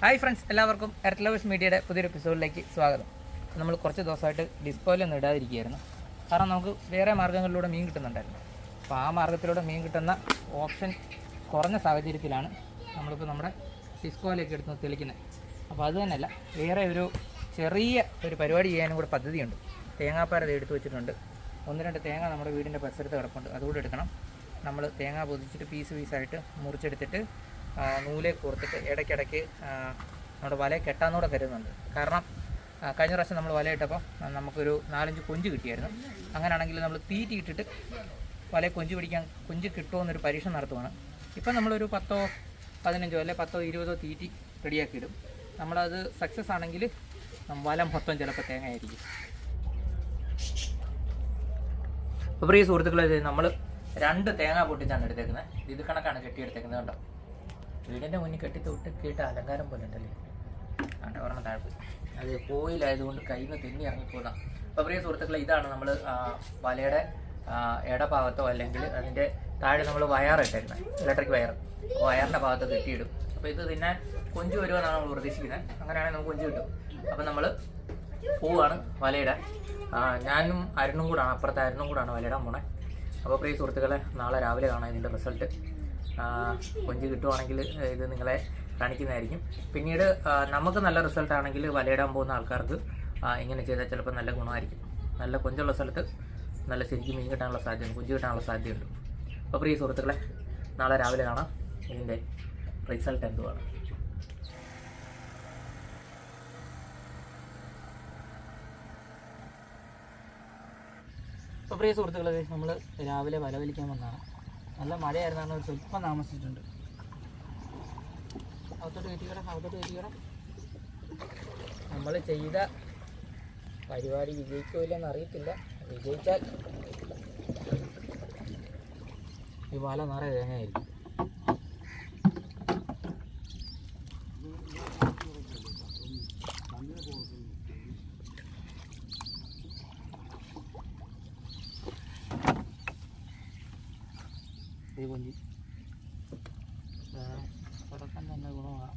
Hi friends എല്ലാവർക്കും earth മീഡിയയുടെ പുതിയൊരു എപ്പിസോഡിലേക്ക് സ്വാഗതം. നമ്മൾ കുറച്ച് ദിവസമായിട്ട് ഡിസ്പോയിൽ ഡിസ്പോയിലൊന്നും ഇടാതിരിക്കുകയായിരുന്നു. കാരണം നമുക്ക് വേറെ മാർഗങ്ങളിലൂടെ മീൻ കിട്ടുന്നുണ്ടായിരുന്നു. അപ്പോൾ ആ മാർഗത്തിലൂടെ മീൻ കിട്ടുന്ന ഓപ്ഷൻ കുറഞ്ഞ സാഹചര്യത്തിലാണ് നമ്മളിപ്പോൾ നമ്മുടെ ഡിസ്കോയിലേക്ക് എടുത്ത് തെളിക്കുന്നത്. അപ്പോൾ അത് തന്നെയല്ല വേറെ ഒരു ചെറിയ ഒരു പരിപാടി ചെയ്യാനും കൂടെ പദ്ധതിയുണ്ട്. തേങ്ങാപ്പാര എടുത്ത് വെച്ചിട്ടുണ്ട്. ഒന്ന് രണ്ട് തേങ്ങ നമ്മുടെ വീടിന്റെ പരിസരത്ത് കിടപ്പുണ്ട്. അതുകൂടെ എടുക്കണം. നമ്മൾ തേങ്ങ പൊതിച്ചിട്ട് പീസ് പീസായിട്ട് മുറിച്ചെടുത്തിട്ട് നൂലെ കോർത്തിട്ട് ഇടയ്ക്കിടയ്ക്ക് നമ്മുടെ വല കെട്ടാന്നൂടെ കരുതുന്നുണ്ട്. കാരണം കഴിഞ്ഞ പ്രാവശ്യം നമ്മൾ വല ഇട്ടപ്പോൾ ആ, നമുക്കൊരു നാലഞ്ച് കൊഞ്ച് കിട്ടിയായിരുന്നു. അങ്ങനെയാണെങ്കിൽ നമ്മൾ തീറ്റി ഇട്ടിട്ട് വല കൊഞ്ച് പിടിക്കാൻ കൊഞ്ച് കിട്ടുമോ എന്നൊരു പരീക്ഷ നടത്തുവാണ്. ഇപ്പം നമ്മളൊരു പത്തോ പതിനഞ്ചോ അല്ലെ പത്തോ ഇരുപതോ തീറ്റി റെഡിയാക്കി ഇടും നമ്മളത് സക്സസ് ആണെങ്കിൽ വല മൊത്തം ചിലപ്പോൾ തേങ്ങയായിരിക്കും. അപ്പോൾ ഈ സുഹൃത്തുക്കളെ നമ്മൾ രണ്ട് തേങ്ങ പൊട്ടിച്ചാണ് എടുത്തേക്കുന്നത്. ഇത് കണക്കാണ് കെട്ടിയെടുത്തേക്കുന്നത് കേട്ടോ വീടിന്റെ മുന്നിൽ കെട്ടി തൊട്ട് കേട്ട അലങ്കാരം പോലെ ഉണ്ടല്ലേ അങ്ങനെ പറഞ്ഞ താഴെ പോയി. അത് കോയിലായതുകൊണ്ട് കയ്യിൽ നിന്ന് തെന്നി ഇറങ്ങിപ്പോതാം അപ്പോൾ പ്രിയ സുഹൃത്തുക്കളെ ഇതാണ് നമ്മൾ വലയുടെ ഇടഭാഗത്തോ അല്ലെങ്കിൽ അതിന്റെ താഴെ നമ്മൾ വയറിട്ടേക്കുന്നത് ഇലക്ട്രിക് വയർ വയറിന്റെ ഭാഗത്ത് കെട്ടിയിടും. അപ്പോൾ ഇത് തിന്നാൻ കൊഞ്ച് വരുമെന്നാണ് നമ്മൾ പ്രതീക്ഷിക്കുന്നത് അങ്ങനെയാണെങ്കിൽ നമുക്ക് കൊഞ്ച് കിട്ടും. അപ്പൊ നമ്മൾ പോവാണ് വലയിടാൻ ആ, ഞാനും അരുണും കൂടാണ് അപ്പുറത്തെ അരുണും കൂടാണ് വലയിടാൻ പോണേ അപ്പോൾ പ്രിയ സുഹൃത്തുക്കളെ നാളെ രാവിലെ കാണാം ഇതിന്റെ റിസൾട്ട്. കൊഞ്ച് കിട്ടുവാണെങ്കിൽ ഇത് നിങ്ങളെ കാണിക്കുന്നതായിരിക്കും. പിന്നീട് നമുക്ക് നല്ല റിസൾട്ട് ആണെങ്കിൽ വലയിടാൻ പോകുന്ന ആൾക്കാർക്ക് ഇങ്ങനെ ചെയ്താൽ ചിലപ്പോൾ നല്ല ഗുണമായിരിക്കും. നല്ല കൊഞ്ചുള്ള സ്ഥലത്ത് നല്ല ശരിക്കും മീൻ കിട്ടാനുള്ള സാധ്യത കൊഞ്ച് കിട്ടാനുള്ള സാധ്യതയുണ്ട്. അപ്പോൾ പ്രിയ സുഹൃത്തുക്കളെ നാളെ രാവിലെ കാണാം. ഇതിന്റെ റിസൾട്ട് എന്തുവാണ്? അപ്പോൾ പ്രിയ സുഹൃത്തുക്കളെ നമ്മൾ രാവിലെ വല വലിക്കാൻ വന്നതാണ്. നല്ല മഴയായിരുന്നാണ് ഒരു സ്വല്പം താമസിച്ചിട്ടുണ്ട്. അകത്തോട്ട് കയറ്റിക്കണം അകത്തോട്ട് കയറ്റിക്കണം നമ്മൾ ചെയ്ത പരിപാടി വിജയിക്കോ ഇല്ലെന്ന് അറിയത്തില്ല. വിജയിച്ചാൽ ഈ വല നിറയെ തേങ്ങയായിരിക്കും ഈ കൊഞ്ചി തുടക്കം തന്നെ ഗുണമാണ്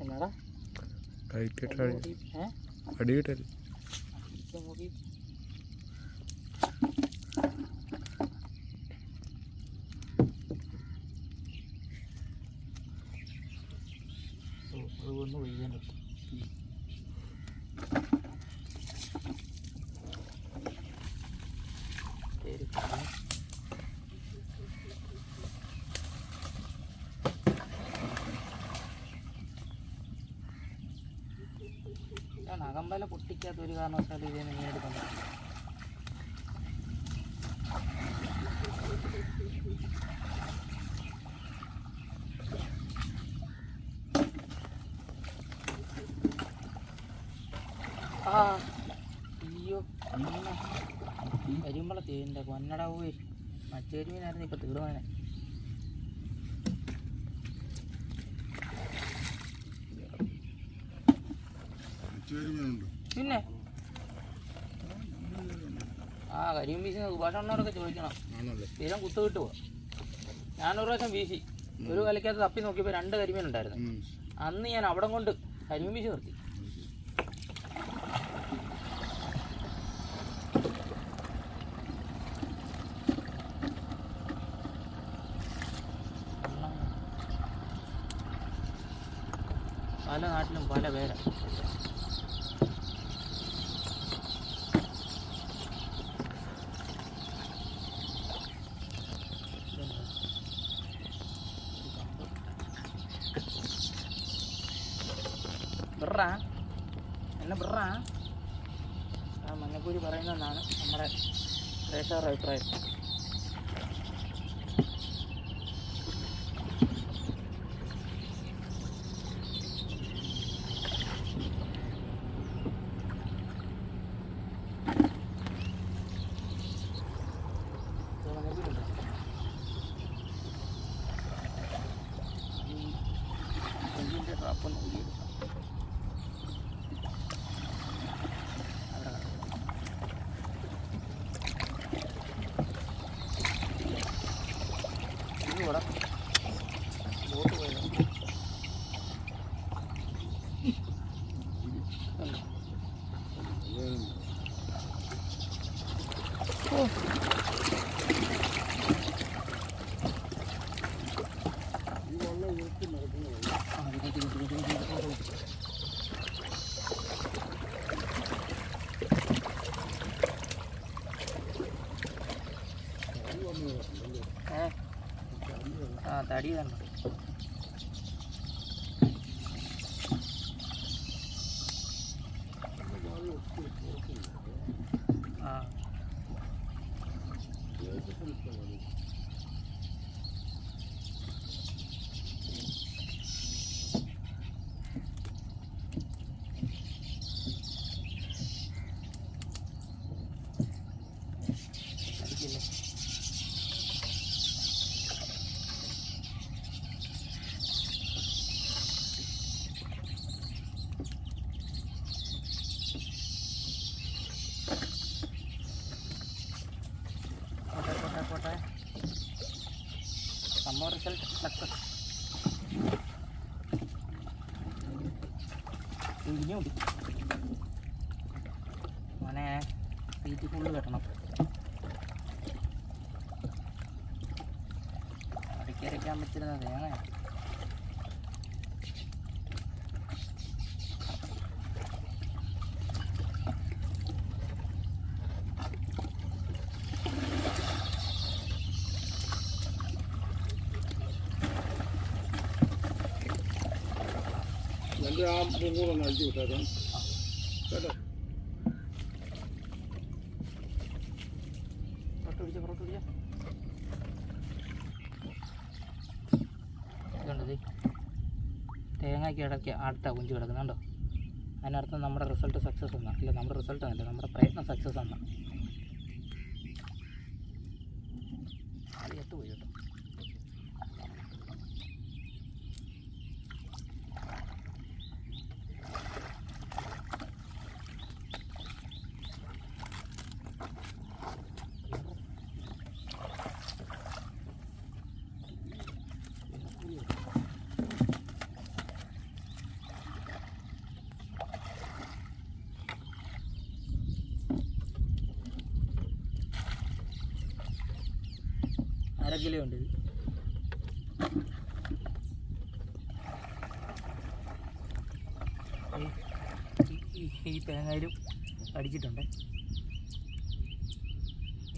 എന്നാടാ? കൈറ്റ് ഇട്ട് അടി ഏ അടിയിട്ടല്ലേ ഇപ്പൊ നോക്കി ഓ, അത് ഒന്ന് ഒഴിയാൻ പറ്റും പേര് കാണാൻ. ഞാൻ പൊട്ടിക്കാത്ത ഒരു കാരണവശാലും ഇതേ മീൻ എടുക്കണം ആ അയ്യോ കരിമ്പള തേന്റെ കൊന്നട പോയി മറ്റേരുമീനായിരുന്നു ഇപ്പൊ തീർന്നതിനെ പിന്നെ? ആ കരിയും വീശുന്ന സുഭാഷണ്ണോടൊക്കെ ചോദിക്കണം. സ്ഥിരം കുത്തു കിട്ടുക ഞാനൊരു പ്രാവശ്യം വീശി. ഒരു കലക്കകത്ത് തപ്പി നോക്കിയപ്പോൾ രണ്ട് കരിമീൻ ഉണ്ടായിരുന്നു. അന്ന് ഞാൻ അവിടെ കൊണ്ട് കരിമീൻ വീശി നിർത്തി പല നാട്ടിലും പല പേരാ വിട്രാ എന്നെ വിട്രാ ആ മഞ്ഞക്കൂരി പറയുന്നതെന്നാണ് നമ്മുടെ പ്രേക്ഷകരുടെ അഭിപ്രായം ഇത് മഞ്ഞക്കൂരുണ്ട്. ഈ കൊഞ്ചിന്റെ ട്രാപ്പൊന്ന് ഊരിയെടുക്കാം അവിടെ കിടക്കും. ഇത് ഇവിടെ ബോട്ട് പോയത് കണ്ടോ? ഓ. സംഭവം റിസൾട്ട് സക്സസ് ഇനിയുണ്ട് മോനെ തീറ്റി ഫുള്ള് കെട്ടണം. അടിക്കരയ്ക്കാൻ പറ്റുന്ന ആ പൂങ്കൂടൊന്ന് അഴിച്ചു വിട്ടേക്കാം കേട്ടോ. തേങ്ങയ്ക്ക് ഇടയ്ക്ക് അടുത്ത കുഞ്ചു കിടക്കുന്നുണ്ടോ അതിനർത്ഥം നമ്മുടെ റിസൾട്ട് സക്സസ് എന്നാണ് അല്ല നമ്മുടെ റിസൾട്ട് അല്ല നമ്മുടെ പ്രയത്നം സക്സസ് എന്നാണ് അത് ചത്തുപോയി കേട്ടോ അര കിലോ ഉണ്ട് ഇത് ഈ- തേങ്ങയിലും അടിച്ചിട്ടുണ്ട്.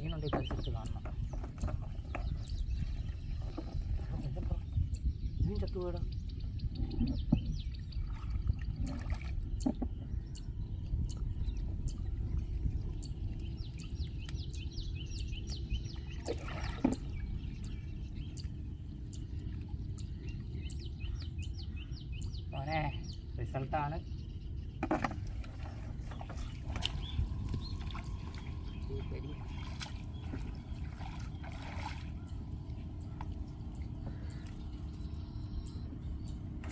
മീനുണ്ട് ഈ പരിസരത്ത് കാണണം. മീൻ ചത്തുപോയടാ?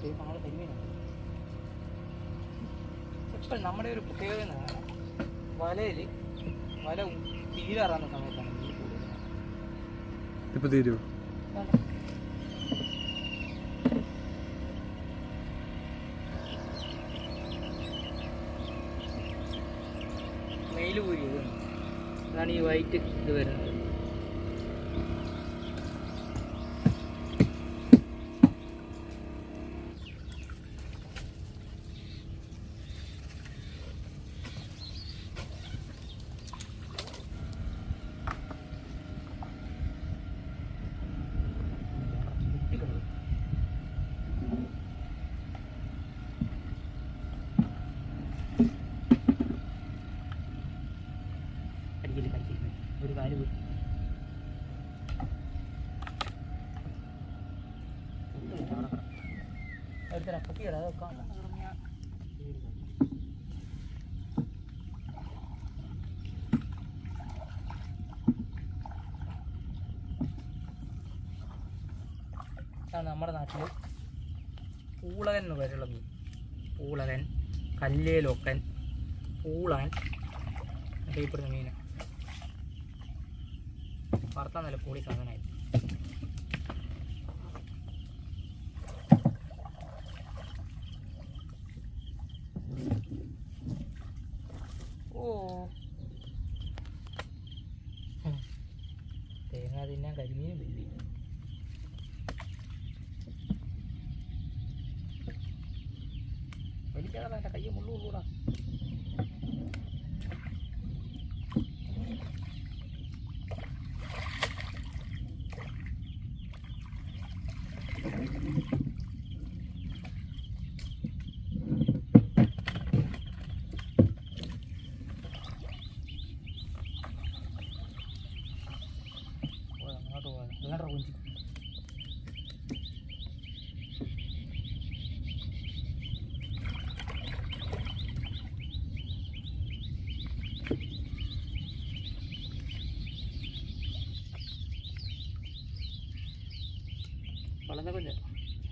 എപ്പോഴും നമ്മുടെ ഒരു പ്രത്യേകത എന്ന് പറഞ്ഞാൽ വലയിൽ വല തീരാറാകുന്ന സമയത്താണ് മീൻ കൂടുതൽ. ഇതിപ്പോൾ തീരുമോ മെയിൽ കൂരി ഇത് ഈ വൈറ്റ് ഇത് വരുന്നത് അടിക്കൽ കഴിക്കില്ല ഒരു കാൽ പോയി എടുത്തരാ പൊക്കിയടാ അത് വെക്കാം ഇതാണ് നമ്മുടെ നാട്ടിൽ പൂളകൻ എന്ന് പേരുള്ള മീൻ. പൂളകൻ കല്ലേലൊക്കൻ പൂളാൻ അറിയപ്പെടുന്ന മീൻ വറുത്താൽ നല്ല പൂളി സാധനമായിരുന്നു ഓ ഹും. തേങ്ങ തിന്നാൻ കരിമീനും വലിയ വലിക്കാതെ എന്റെ കയ്യെ മുള്ളു കൊള്ളൂടാ പോകാം, അങ്ങോട്ട് പോകാം വേണ്ട കുഞ്ചി വളർന്ന കുഞ്ഞ്.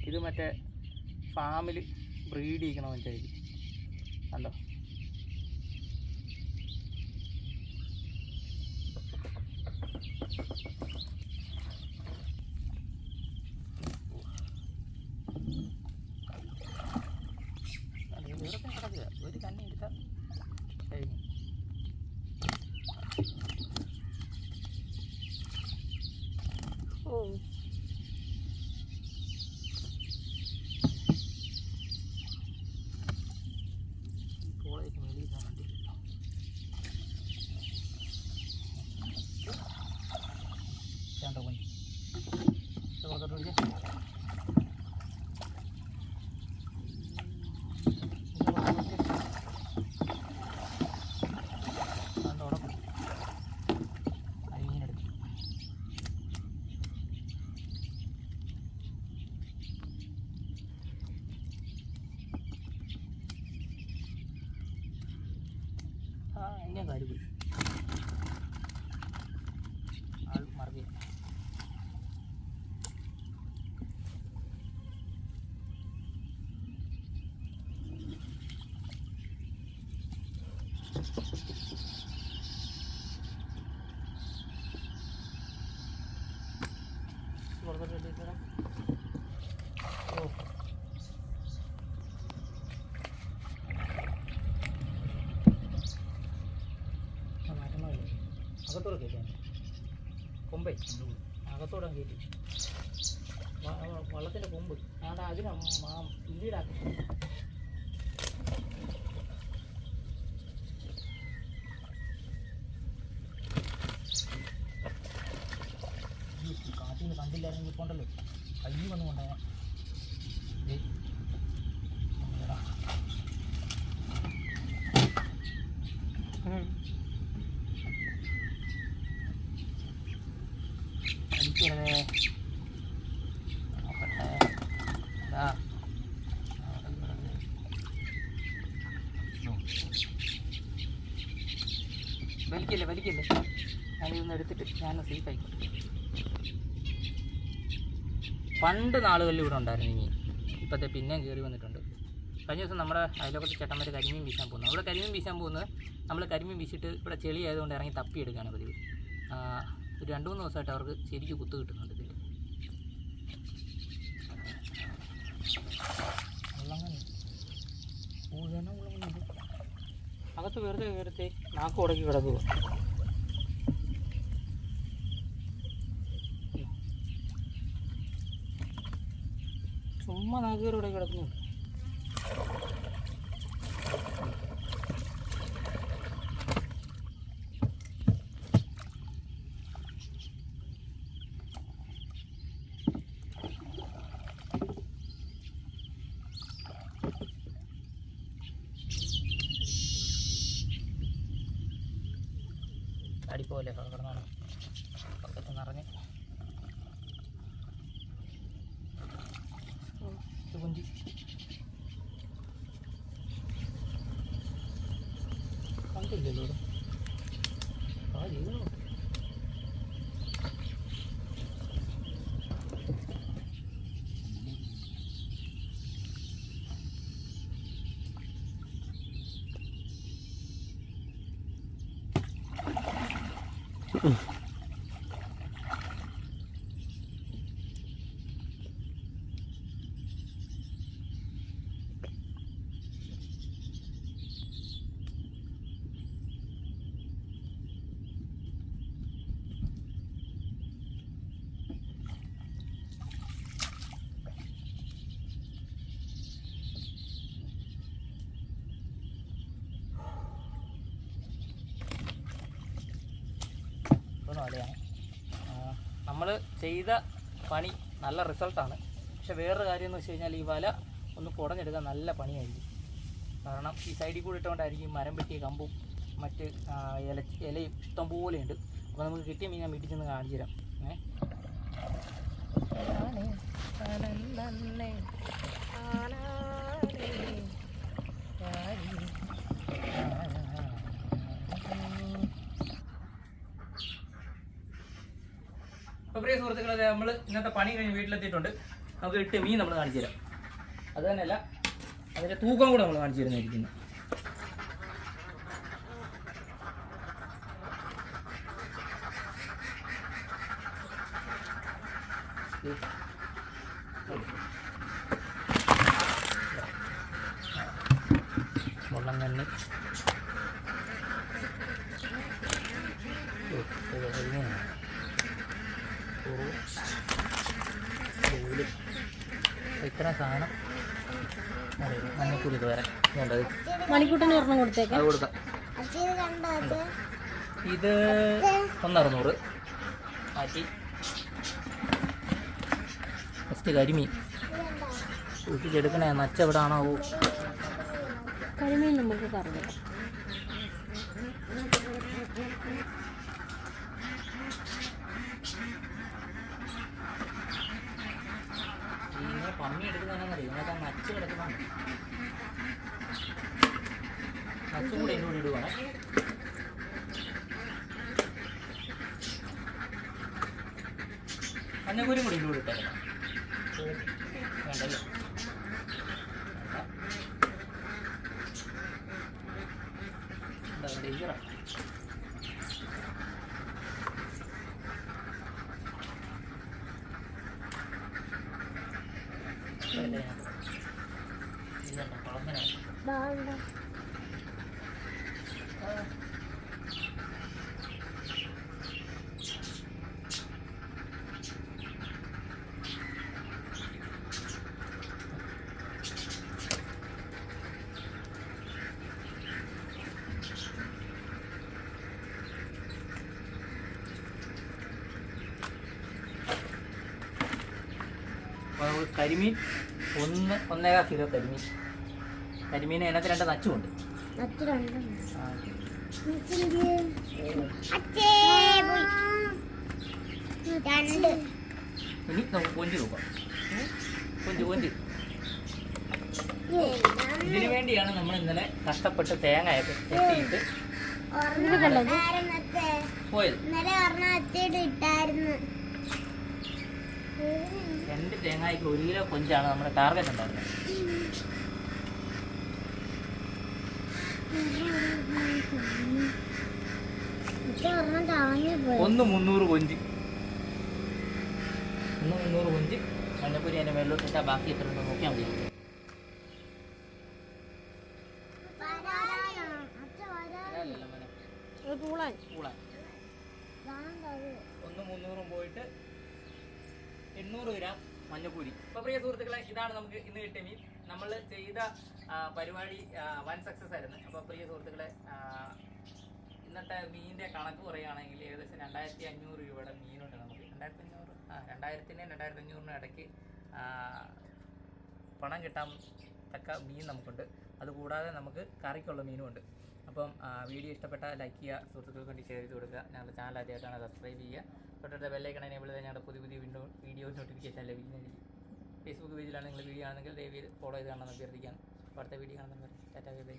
ഇത് മറ്റേ ഫാമിൽ ബ്രീഡ് ചെയ്യിക്കണ വെച്ചായിരിക്കും കണ്ടോ അത് വേറൊക്കെ കിടക്കുക ഒരു കണ്ണി എടുത്താൽ കഴിഞ്ഞു ഓ ഈ പോളയ്ക്ക് മേളിൽ ഞാൻ കണ്ടില്ലല്ലോ വേണ്ട കുഞ്ഞ് ഇത് പുറത്തോട്ട് വിളിച്ചേ ആ ഇങ്ങനെ കാര്യം പോയി ആൾ മറവിയ പുറത്തോട്ട് എടുത്തേക്കാം. ഓ. അകത്തോടെ കയറ്റാൻ കൊമ്പേ. അകത്തോടെ കയറ്റി. വള്ളത്തിന്റെ കൊമ്പ്. ആടെ അതിനാ പിന്നീടാക്കി പണ്ട് നാളുകളിൽ ഇവിടെ ഉണ്ടായിരുന്നു ഇനി. ഇപ്പോഴത്തെ പിന്നെയും കയറി വന്നിട്ടുണ്ട്. കഴിഞ്ഞ ദിവസം നമ്മുടെ അയലോക്കത്തെ ചേട്ടന്മാർ കരിമീൻ വീശാൻ പോകുന്നു. അവിടെ കരിമീൻ വീശാൻ പോകുന്നത് നമ്മൾ കരിമീൻ വീശിട്ട് ഇവിടെ ചെളി ആയതുകൊണ്ട് ഇറങ്ങി തപ്പിയെടുക്കുകയാണ് പതിവ്. ഒരു രണ്ട് മൂന്ന് ദിവസമായിട്ട് അവർക്ക് ശരിക്ക് കുത്ത് കിട്ടുന്നുണ്ട് ഇതിൽ അകത്ത് വെറുതെ കയറത്തെ നാക്ക് ഉടക്കി കിടക്കുക കയറി ഇവിടെ കിടക്കുന്നു. അടിപ്പോലെ കിടന്നാണ് പക്കത്ത് നിറഞ്ഞ്. ഓ, ഇത് കുഞ്ചി കണ്ടില്ലല്ലോ ഇവിടെ ആ ജീവനുണ്ട് ഇതൊന്നും വലയാണ് നമ്മൾ ചെയ്ത പണി നല്ല റിസൾട്ടാണ്. പക്ഷെ വേറൊരു കാര്യം എന്ന് വെച്ച് കഴിഞ്ഞാൽ ഈ വല ഒന്ന് കുടഞ്ഞെടുക്കാൻ നല്ല പണിയായിരിക്കും. കാരണം ഈ സൈഡിൽ കൂടി ഇട്ടുകൊണ്ടായിരിക്കും മരം വെട്ടിയ കമ്പും മറ്റ് ഇല ഇലയും ഇഷ്ടം പോലെ ഉണ്ട് അപ്പോൾ നമുക്ക് കിട്ടിയ മീൻ ഞാൻ വീട്ടിൽ ചെന്ന് കാണിച്ചു തരാം. ഏ അപ്പോൾ പ്രിയ സുഹൃത്തുക്കളെ നമ്മൾ ഇന്നത്തെ പണി കഴിഞ്ഞ് വീട്ടിലെത്തിയിട്ടുണ്ട്. നമുക്ക് ഇട്ട് മീൻ നമ്മൾ കാണിച്ചു തരാം. അത് തന്നെയല്ല അതിന്റെ തൂക്കം കൂടെ നമ്മൾ കാണിച്ചു തരുന്നതായിരിക്കുന്നു. വെള്ളം കണ്ണി ഓ, ഇത് ഇങ്ങനെയാണ് കുറവ് ജോലി ഇത്ര സാധനം. മണിക്കൂർ ഇത് വേണ്ടത് മണിക്കൂട്ടിന് ഒരെണ്ണം കൊടുത്തേക്കാം. അത് കൊടുക്കാം. ഇത് ഒന്നറുന്നൂറ്. മാറ്റി. ഫസ്റ്റ് കരിമീൻ. സൂക്ഷിച്ചെടുക്കണേ നച്ച എവിടെ ആണോ കരിമീൻ നമുക്ക് കറി ഇങ്ങനെ പമ്മി എടുക്കുന്നതെന്നറിയോ ഇതിനകത്ത് ആ നച്ച് കിടക്കുന്നതാണ് നച്ചും കൂടെ കൂടെ ഇടുവാണ് കൂടി കരിമീൻ ഒന്ന് ഒന്നേകാൽ കിലോ കരിമീൻ. കരിമീൻ അതിനകത്ത് രണ്ട് നച്ചുമുണ്ട് ഇനി നമുക്ക് കൊഞ്ച് നോക്കാം കൊഞ്ച് കൊഞ്ച്. ഇതിനു വേണ്ടിയാണ് നമ്മൾ ഇന്നലെ കഷ്ടപ്പെട്ട് തേങ്ങയൊക്കെ കെട്ടിയിട്ട് പോയത്. ഇന്നലെ ഇട്ടായിരുന്നു രണ്ട് തേങ്ങയ്ക്ക് ഒരു കിലോ കൊഞ്ചാണ് നമ്മുടെ ടാർഗറ്റ് ഉണ്ടായിരുന്നത്. ഒന്ന് മുന്നൂറ് കൊഞ്ച്. ഒന്ന് മുന്നൂറ് കൊഞ്ച് മഞ്ഞപ്പൊരി അതിന്റെ മേളിലോട്ടിട്ടാൽ ബാക്കി എത്ര നോക്കിയാൽ മതി അച്ഛ വരാ അല്ലല്ലോ മോനെ. പൂളാൻ പൂളാൻ ഒന്ന് മുന്നൂറും പോയിട്ട് എണ്ണൂറ് ഗ്രാം മഞ്ഞപ്പൊടി അപ്പോൾ പ്രിയ സുഹൃത്തുക്കളെ ഇതാണ് നമുക്ക് ഇന്ന് കിട്ടിയ മീൻ. നമ്മൾ ചെയ്ത പരിപാടി വൻ സക്സസ് ആയിരുന്നു. അപ്പോൾ പ്രിയ സുഹൃത്തുക്കളെ ഇന്നത്തെ മീനിന്റെ കണക്ക് പറയുകയാണെങ്കിൽ ഏകദേശം രണ്ടായിരത്തി അഞ്ഞൂറ് രൂപയുടെ മീനുണ്ട് നമുക്ക്. രണ്ടായിരത്തി അഞ്ഞൂറ് ആ രണ്ടായിരത്തിനും രണ്ടായിരത്തി അഞ്ഞൂറിന് ഇടയ്ക്ക് പണം കിട്ടാൻ തക്ക മീൻ നമുക്കുണ്ട്. അതുകൂടാതെ നമുക്ക് കറിക്കുള്ള മീനുമുണ്ട് അപ്പം വീഡിയോ ഇഷ്ടപ്പെട്ട ലൈക്ക് ചെയ്യുക സുഹൃത്തുക്കൾക്ക് വേണ്ടി ഷെയർ ചെയ്ത് കൊടുക്കുക. ഞങ്ങളുടെ ചാനൽ ആദ്യമായിട്ടാണ് സബ്സ്ക്രൈബ് ചെയ്യുക. തൊട്ടടുത്ത ബെല്ലൈക്കൺ എനേബിൾ ചെയ്താൽ ഞങ്ങളുടെ പുതിയ പുതിയ വീണ്ടും വീഡിയോസ് നോട്ടിഫിക്കേഷൻ ലഭിക്കുന്നതായിരിക്കും ഫേസ്ബുക്ക് പേജിലാണ് നിങ്ങൾ വീഡിയോ ആണെങ്കിൽ ദയവ് ഫോളോ ചെയ്ത് കാണാൻ അഭ്യർത്ഥിക്കാം അടുത്ത വീഡിയോ കാണുന്നവരെ ടാറ്റാ ബൈ ബൈ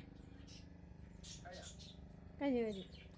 കഴിഞ്ഞു കഴിഞ്ഞു